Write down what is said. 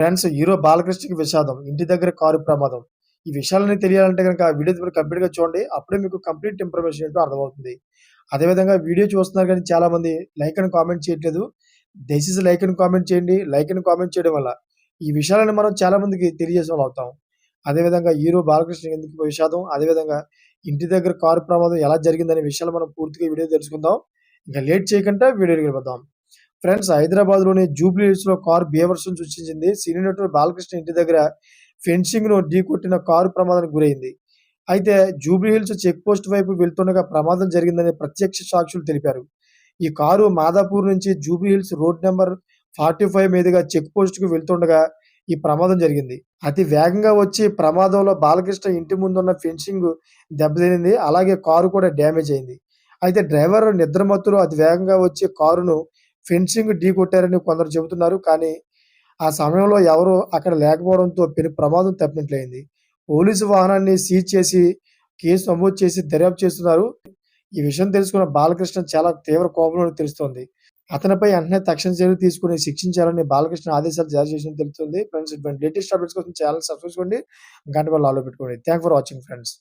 Friends hero బాలకృష్ణకి విషాదం ఇంటి దగ్గర కారు ప్రమాదం. ఈ విషయాలని తెలియాలంటే కనుక వీడియో మీరు కంప్లీట్గా చూడండి. అప్పుడే మీకు కంప్లీట్ ఇన్ఫర్మేషన్ ఏంటో అర్థమవుతుంది. అదేవిధంగా వీడియో చూస్తున్నారు కానీ చాలా మంది లైక్ అని కామెంట్ చేయట్లేదు. దయచేసి లైక్ అని కామెంట్ చేయండి. లైక్ అని కామెంట్ చేయడం వల్ల ఈ విషయాలను మనం చాలా మందికి తెలియజేసే వాళ్ళు అవుతాం. అదేవిధంగా హీరో బాలకృష్ణ ఎందుకు విషాదం? అదేవిధంగా ఇంటి దగ్గర కారు ప్రమాదం ఎలా జరిగిందనే విషయాలు మనం పూర్తిగా వీడియో తెలుసుకుందాం. ఇంకా లేట్ చేయకుండా వీడియోకి వెళ్ళిపోదాం. ఫ్రెండ్స్ హైదరాబాద్లోని జూబ్లీ హిల్స్లో కారు బీవర్సం సృష్టించింది. సినీ నటుడు బాలకృష్ణ ఇంటి దగ్గర ఫెన్సింగ్ను ఢీకొట్టిన కారు ప్రమాదానికి గురైంది. అయితే జూబ్లీ హిల్స్ చెక్ పోస్ట్ వైపు వెళ్తుండగా ప్రమాదం జరిగిందని ప్రత్యక్ష సాక్షులు తెలిపారు. ఈ కారు మాదాపూర్ నుంచి Jubilee Hills road number forty five మీదుగా చెక్ పోస్ట్కు వెళ్తుండగా ఈ ప్రమాదం జరిగింది. అతి వేగంగా వచ్చి ప్రమాదంలో బాలకృష్ణ ఇంటి ముందున్న ఫెన్సింగ్ దెబ్బతినింది. అలాగే కారు కూడా డ్యామేజ్ అయింది. అయితే డ్రైవర్ నిద్రమత్తులో అతి వేగంగా వచ్చి కారును ఫెన్సింగ్ ఢీ కొట్టారని కొందరు చెబుతున్నారు కానీ ఆ సమయంలో ఎవరూ అక్కడ లేకపోవడంతో పెను ప్రమాదం తప్పినట్లయింది. పోలీసు వాహనాన్ని సీజ్ చేసి కేసు నమోదు చేసి దర్యాప్తు చేస్తున్నారు. ఈ విషయం తెలుసుకున్న బాలకృష్ణ చాలా తీవ్ర కోపంలో తెలుస్తోంది. అతనిపై వెంటనే తక్షణ చర్యలు తీసుకుని శిక్షించాలని బాలకృష్ణ ఆదేశాలు జారీ చేసిన తెలుస్తుంది. ఫ్రెండ్స్ ఇటువంటి లేటెస్ట్ అప్డేట్స్ కోసం ఛానల్ సబ్స్క్రైబ్ చేసుకోండి. గంట వల్ల ఆలో పెట్టుకోండి. Thank for watching friends.